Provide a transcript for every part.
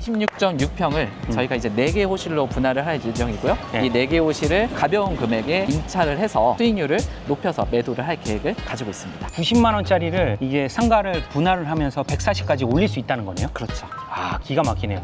26.6평을 저희가 이제 4개 호실로 분할을 할 예정이고요. 네. 이 4개 호실을 가벼운 금액에 임차를 해서 수익률을 높여서 매도를 할 계획을 가지고 있습니다. 90만 원짜리를 이게 상가를 분할을 하면서 140까지 올릴 수 있다는 거네요. 그렇죠. 아, 기가 막히네요.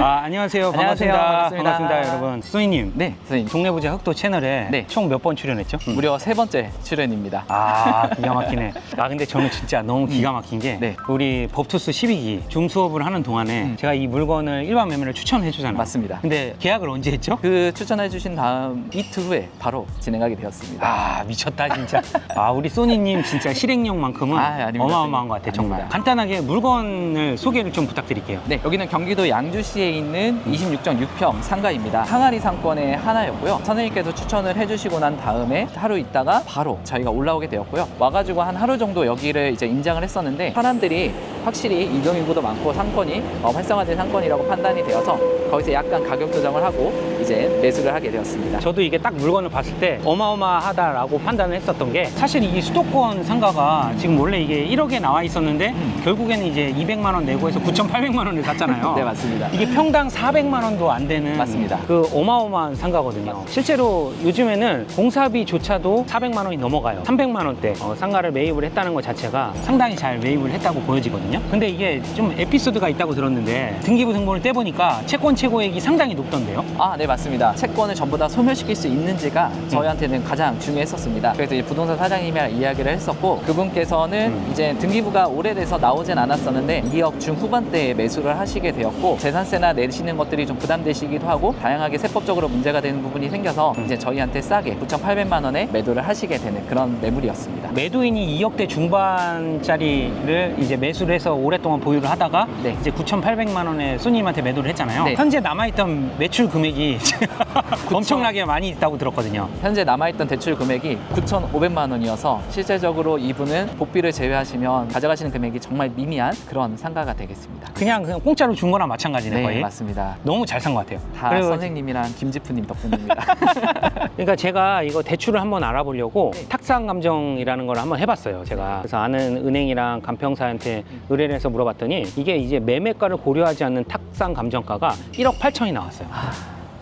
아, 안녕하세요. 안녕하세요. 반갑습니다. 반갑습니다. 여러분. 소희님. 네, 선생님. 동네 부자 흑도 채널에 네. 총 몇 번 출연했죠? 무려 세 번째 출연입니다. 아, 기가 막히네. 아, 근데 저는 진짜 너무 기가 막힌 게 네. 우리 법투스 12기 줌 수업을 하는 동안에 음. 제가 이 물건을 일반 매매를 추천해 주잖아요. 맞습니다. 근데 계약을 언제 했죠? 그 추천해 주신 다음 이틀 후에 바로 진행하게 되었습니다. 아 미쳤다 진짜 아 우리 소니님 진짜 실행력만큼은 아, 아닙니다. 어마어마한 것 같아 정말 아닙니다. 간단하게 물건을 소개를 좀 부탁드릴게요 네, 여기는 경기도 양주시에 있는 26.6평 상가입니다. 항아리 상권의 하나였고요. 선생님께서 추천을 해주시고 난 다음에 하루 있다가 바로 저희가 올라오게 되었고요. 와가지고 한 하루 정도 여기를 이제 임장을 했었는데 사람들이 확실히 이동 인구도 많고 상권이 어, 활성화된 상권이라고 판단이 되어서 거기서 약간 가격 조정을 하고 이제 매수를 하게 되었습니다. 저도 이게 딱 물건을 봤을 때 어마어마하다라고 판단을 했었던 게 사실 이 수도권 상가가 지금 원래 이게 1억에 나와 있었는데 음. 결국에는 이제 200만 원 내고 해서 9,800만 원을 샀잖아요 네, 맞습니다. 이게 평당 400만 원도 안 되는 맞습니다. 그 어마어마한 상가거든요. 실제로 요즘에는 공사비조차도 400만 원이 넘어가요. 300만 원대 어, 상가를 매입을 했다는 것 자체가 상당히 잘 매입을 했다고 보여지거든요. 근데 이게 좀 에피소드가 있다고 들었는데 등기부 등본을 떼보니까 채권 최고액이 상당히 높던데요. 아, 네, 맞습니다. 채권을 전부 다 소멸시킬 수 있는지가 저희한테는 가장 중요했었습니다. 그래서 이제 부동산 사장님이랑 이야기를 했었고, 그분께서는 음. 이제 등기부가 오래돼서 나오진 않았었는데, 2억 중후반대에 매수를 하시게 되었고, 재산세나 내시는 것들이 좀 부담되시기도 하고, 다양하게 세법적으로 문제가 되는 부분이 생겨서, 음. 이제 저희한테 싸게 9,800만 원에 매도를 하시게 되는 그런 매물이었습니다. 매도인이 2억대 중반짜리를 이제 매수를 해서 오랫동안 보유를 하다가 네. 이제 9,800만 원에 손님한테 매도를 했잖아요. 네. 현재 남아있던 매출 금액이 엄청나게 많이 있다고 들었거든요. 현재 남아있던 대출 금액이 9,500만 원이어서 실제적으로 이분은 복비를 제외하시면 가져가시는 금액이 정말 미미한 그런 상가가 되겠습니다. 그냥 그냥 공짜로 준 거랑 마찬가지네 네, 거의. 맞습니다. 너무 잘 산 것 같아요. 다 그리고 선생님이랑 김지프님 덕분입니다. 그러니까 제가 이거 대출을 한번 알아보려고 네. 탁상 감정이라는 걸 한번 해봤어요. 제가 그래서 아는 은행이랑 간평사한테 음. 의뢰를 해서 물어봤더니 이게 이제 매매가를 고려하지 않는 탁상 감정가가 1억 8천이 나왔어요.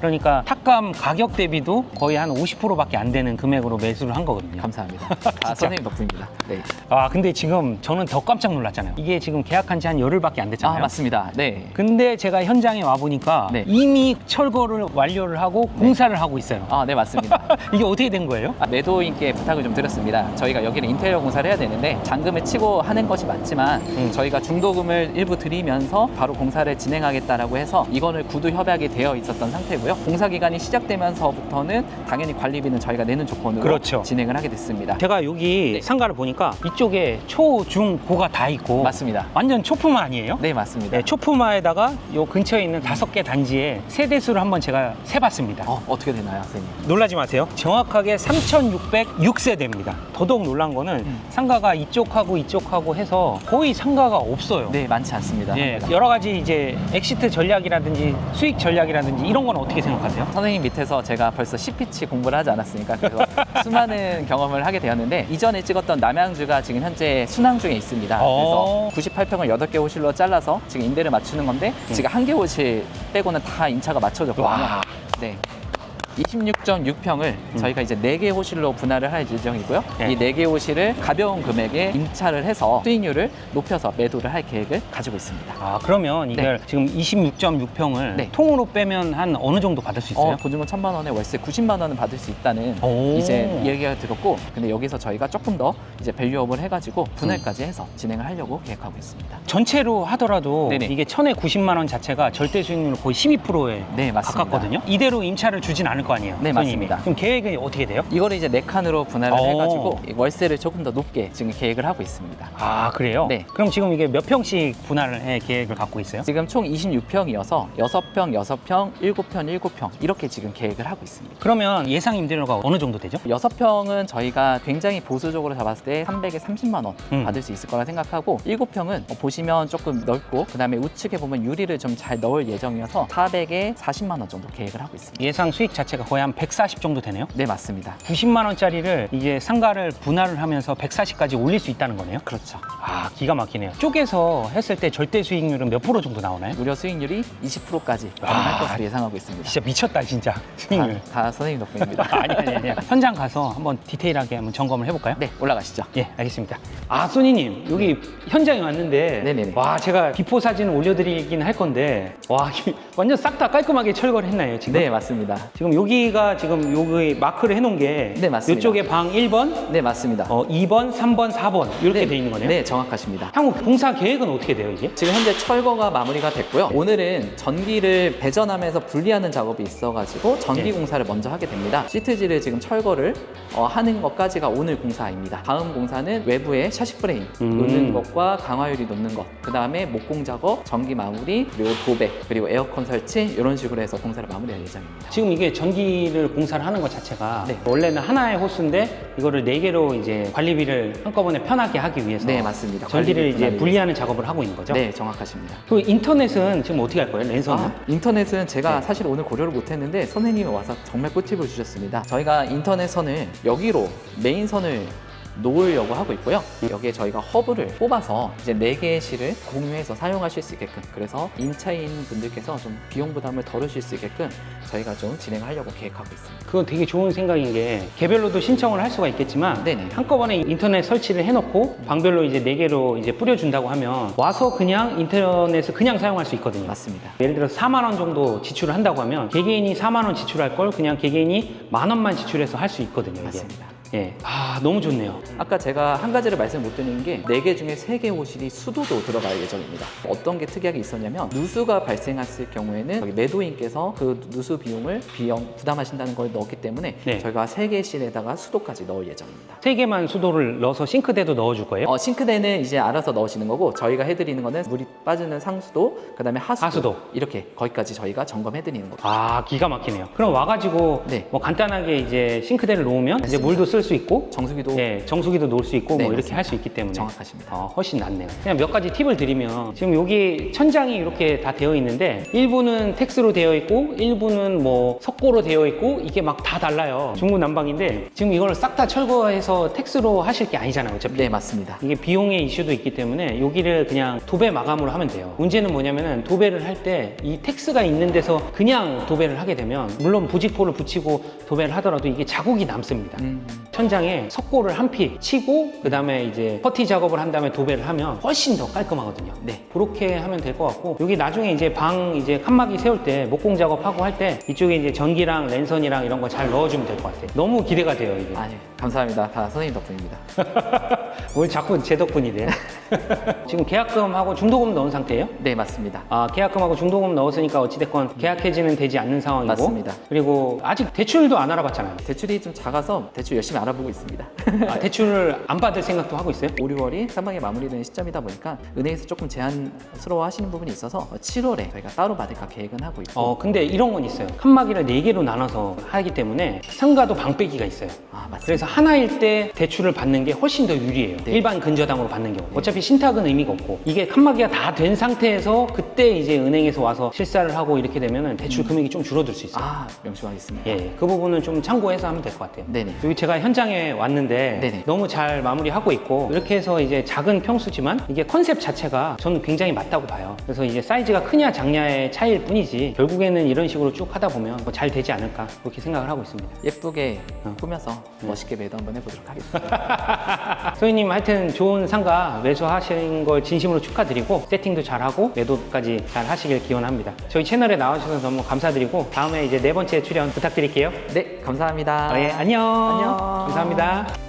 그러니까 탁감 가격 대비도 거의 한 50%밖에 안 되는 금액으로 매수를 한 거거든요. 감사합니다. 다 선생님 덕분입니다. 네. 아 근데 지금 저는 더 깜짝 놀랐잖아요. 이게 지금 계약한 지 한 열흘밖에 안 됐잖아요. 아 맞습니다. 네. 근데 제가 현장에 와 보니까 네. 이미 철거를 완료를 하고 공사를 하고 있어요. 아 네 맞습니다. 이게 어떻게 된 거예요? 아, 매도인께 부탁을 좀 드렸습니다. 저희가 여기는 인테리어 공사를 해야 되는데 잔금을 치고 하는 것이 맞지만 음. 저희가 중도금을 일부 드리면서 바로 공사를 진행하겠다라고 해서 이거를 구두 협약이 되어 있었던 상태고요. 공사 기간이 시작되면서부터는 당연히 관리비는 저희가 내는 조건으로 그렇죠. 진행을 하게 됐습니다. 제가 여기 네. 상가를 보니까 이쪽에 초, 중, 고가 다 있고 맞습니다. 완전 초품화 아니에요? 네 맞습니다. 네, 초품화에다가 요 근처에 있는 다섯 개 단지에 세대수를 한번 제가 세봤습니다. 어, 어떻게 되나요, 선생님? 놀라지 마세요. 정확하게 3,606세대입니다. 더더욱 놀란 거는 음. 상가가 이쪽하고 이쪽하고 해서 거의 상가가 없어요. 네 많지 않습니다. 예. 여러 가지 이제 엑시트 전략이라든지 수익 전략이라든지 이런 건 어떻게 생각하세요? 선생님 밑에서 제가 벌써 CP치 공부를 하지 않았습니까? 그래서 수많은 경험을 하게 되었는데 이전에 찍었던 남양주가 지금 현재 순항 중에 있습니다. 어. 그래서 98평을 8개 호실로 잘라서 지금 임대를 맞추는 건데 지금 한 개 호실 빼고는 다 임차가 맞춰졌거든요. 와. 네. 26.6평을 저희가 이제 4개 호실로 분할을 할 예정이고요. 네. 이 4개 호실을 가벼운 금액에 임차를 해서 수익률을 높여서 매도를 할 계획을 가지고 있습니다. 아 그러면 이걸 지금 26.6평을 네. 통으로 빼면 한 어느 정도 받을 수 있어요? 어, 보증금 천만 원에 월세 90만 원은 받을 수 있다는 오. 이제 얘기가 들었고 근데 여기서 저희가 조금 더 이제 밸류업을 해가지고 분할까지 해서 진행을 하려고 계획하고 있습니다. 전체로 하더라도 네네. 이게 천에 90만 원 자체가 절대 수익률 거의 12%에 네 맞습니다. 가깝거든요. 이대로 임차를 주진 않을 거 아니에요. 네, 손님이. 맞습니다. 그럼 계획이 어떻게 돼요? 이거를 이제 네 칸으로 분할을 오. 해가지고 월세를 조금 더 높게 지금 계획을 하고 있습니다. 아 그래요? 네. 그럼 지금 이게 몇 평씩 분할을 해 계획을 갖고 있어요? 지금 총 26평이어서 6평, 6평, 7평, 7평 이렇게 지금 계획을 하고 있습니다. 그러면 예상 임대료가 어느 정도 되죠? 6평은 저희가 굉장히 보수적으로 잡았을 때 300에 30만 원 음. 받을 수 있을 거라 생각하고 7평은 보시면 조금 넓고 그다음에 우측에 보면 유리를 좀 잘 넣을 예정이어서 400에 40만 원 정도 계획을 하고 있습니다. 예상 수익 자체가 자체가 거의 한 140 정도 되네요. 네, 맞습니다. 90만 원짜리를 이게 상가를 분할을 하면서 140까지 올릴 수 있다는 거네요. 그렇죠. 아 기가 막히네요. 쪼개서 했을 때 절대 수익률은 몇 프로 정도 나오나요? 무려 수익률이 20%까지 아, 가능할 것으로 예상하고 있습니다. 진짜 미쳤다 진짜 수익률. 다, 다 선생님 덕분입니다. 아니 아니 아니. 현장 가서 한번 디테일하게 한번 점검을 해볼까요? 네, 올라가시죠. 예, 알겠습니다. 아, 소니님, 여기 현장에 왔는데, 네네네. 와, 제가 비포 사진을 올려드리긴 할 건데, 와, 이- 완전 싹 다 깔끔하게 철거를 했나요, 지금? 네, 맞습니다. 지금 여기 가 지금 여기 마크를 해놓은 게, 네, 맞습니다. 이쪽에 방 1번, 네, 맞습니다. 어, 2번, 3번, 4번, 이렇게 네, 돼 있는 거네요? 네, 정확하십니다. 향후 공사 계획은 어떻게 돼요, 이게? 지금 현재 철거가 마무리가 됐고요. 오늘은 전기를 배전하면서 분리하는 작업이 있어가지고 전기 네. 공사를 먼저 하게 됩니다. 시트지를 지금 철거를 어, 하는 것까지가 오늘 공사입니다. 다음 공사는 외부에 샤시 프레임 음. 놓는 것과 강화유리 놓는 것, 그 다음에 목공 작업, 전기 마무리, 그리고 도배, 그리고 에어컨 설치 이런 식으로 해서 공사를 마무리할 예정입니다. 지금 이게 전기 를 공사를 하는 것 자체가 네. 원래는 하나의 호스인데 이거를 네 개로 이제 관리비를 한꺼번에 편하게 하기 위해서 네, 맞습니다. 전기를 관리비 이제 분리하는 작업을 하고 있는 거죠? 네, 정확하십니다. 그 인터넷은 지금 어떻게 할 거예요? 랜선은? 아, 인터넷은 제가 네. 사실 오늘 고려를 못했는데 선생님이 와서 정말 꿀팁을 주셨습니다. 저희가 인터넷 선을 여기로 메인 선을 놓으려고 하고 있고요. 여기에 저희가 허브를 뽑아서 이제 네 개의 실을 공유해서 사용하실 수 있게끔 그래서 임차인 분들께서 좀 비용 부담을 덜으실 수 있게끔 저희가 좀 진행하려고 계획하고 있습니다. 그건 되게 좋은 생각인 게 개별로도 신청을 할 수가 있겠지만 네네. 한꺼번에 인터넷 설치를 해놓고 방별로 이제 네 개로 이제 뿌려준다고 하면 와서 그냥 인터넷을 그냥 사용할 수 있거든요. 맞습니다. 예를 들어 4만 원 정도 지출을 한다고 하면 개개인이 4만 원 지출할 걸 그냥 개개인이 만 원만 지출해서 할 수 있거든요. 이게. 맞습니다. 예. 아 너무 좋네요. 아까 제가 한 가지를 말씀 못 드린 게 네 개 중에 세 개 호실이 수도도 들어갈 예정입니다. 어떤 게 특이하게 있었냐면 누수가 발생했을 경우에는 매도인께서 그 누수 비용을 비용 부담하신다는 걸 넣었기 때문에 네. 저희가 세 개 실에다가 수도까지 넣을 예정입니다. 세 개만 수도를 넣어서 싱크대도 넣어줄 거예요. 어, 싱크대는 이제 알아서 넣으시는 거고 저희가 해드리는 거는 물이 빠지는 상수도 그다음에 하수도, 하수도. 이렇게 거기까지 저희가 점검해 드리는 거죠. 아 기가 막히네요. 그럼 와가지고 네. 뭐 간단하게 이제 싱크대를 놓으면 이제 물도 쓸 수 있고 정수기도 예, 정수기도 놓을 수 있고 네, 뭐 이렇게 맞습니다. 할 수 있기 때문에 정확하십니다. 어, 훨씬 낫네요. 그냥 몇 가지 팁을 드리면 지금 여기 천장이 이렇게 다 되어 있는데 일부는 텍스로 되어 있고 일부는 뭐 석고로 되어 있고 이게 막 다 달라요. 중구난방인데 지금 이걸 싹 다 철거해서 텍스로 하실 게 아니잖아요. 어차피. 네 맞습니다. 이게 비용의 이슈도 있기 때문에 여기를 그냥 도배 마감으로 하면 돼요. 문제는 뭐냐면은 도배를 할 때 이 텍스가 있는 데서 그냥 도배를 하게 되면 물론 부직포를 붙이고 도배를 하더라도 이게 자국이 남습니다. 음, 천장에 석고를 한 피 치고 그 다음에 이제 퍼티 작업을 한 다음에 도배를 하면 훨씬 더 깔끔하거든요. 네. 그렇게 하면 될 것 같고 여기 나중에 이제 방 이제 칸막이 세울 때 목공 작업하고 할 때 이쪽에 이제 전기랑 랜선이랑 이런 거 잘 넣어주면 될 것 같아요. 너무 기대가 돼요 이게. 아니 감사합니다. 다 선생님 덕분입니다. 뭘 자꾸 제 덕분이래요. 지금 계약금하고 중도금 넣은 상태예요? 네 맞습니다. 아, 계약금하고 중도금 넣었으니까 어찌됐건 계약해지는 되지 않는 상황이고 맞습니다. 그리고 아직 대출도 안 알아봤잖아요. 대출이 좀 작아서 대출 열심히 알아보고 있습니다. 아, 대출을 안 받을 생각도 하고 있어요? 5, 6월이 상반기 마무리되는 시점이다 보니까 은행에서 조금 제한스러워 하시는 부분이 있어서 7월에 저희가 따로 받을까 계획은 하고 있고 어, 근데 이런 건 있어요. 칸막이를 네개로 나눠서 하기 때문에 상가도 방빼기가 있어요. 아 맞습니다. 그래서 하나일 때 대출을 받는 게 훨씬 더 유리해요. 네. 일반 근저당으로 받는 경우. 어차피 신탁은 의미가 없고 이게 칸막이가 다 된 상태에서 그때 이제 은행에서 와서 실사를 하고 이렇게 되면 대출 금액이 좀 줄어들 수 있어요. 아 명심하겠습니다. 예, 그 부분은 좀 참고해서 하면 될 것 같아요. 네네. 여기 제가 현 장에 왔는데 네네. 너무 잘 마무리하고 있고 이렇게 해서 이제 작은 평수지만 이게 컨셉 자체가 저는 굉장히 맞다고 봐요. 그래서 이제 사이즈가 크냐 작냐의 차이일 뿐이지 결국에는 이런 식으로 쭉 하다 보면 뭐 잘 되지 않을까 그렇게 생각을 하고 있습니다. 예쁘게 어. 꾸며서 멋있게 매도 한번 해보도록 하겠습니다. 소희님 하여튼 좋은 상가 매수하신 걸 진심으로 축하드리고 세팅도 잘하고 매도까지 잘 하시길 기원합니다. 저희 채널에 나와주셔서 너무 감사드리고 다음에 이제 네 번째 출연 부탁드릴게요. 네 감사합니다. 어, 예, 안녕. 안녕. 감사합니다.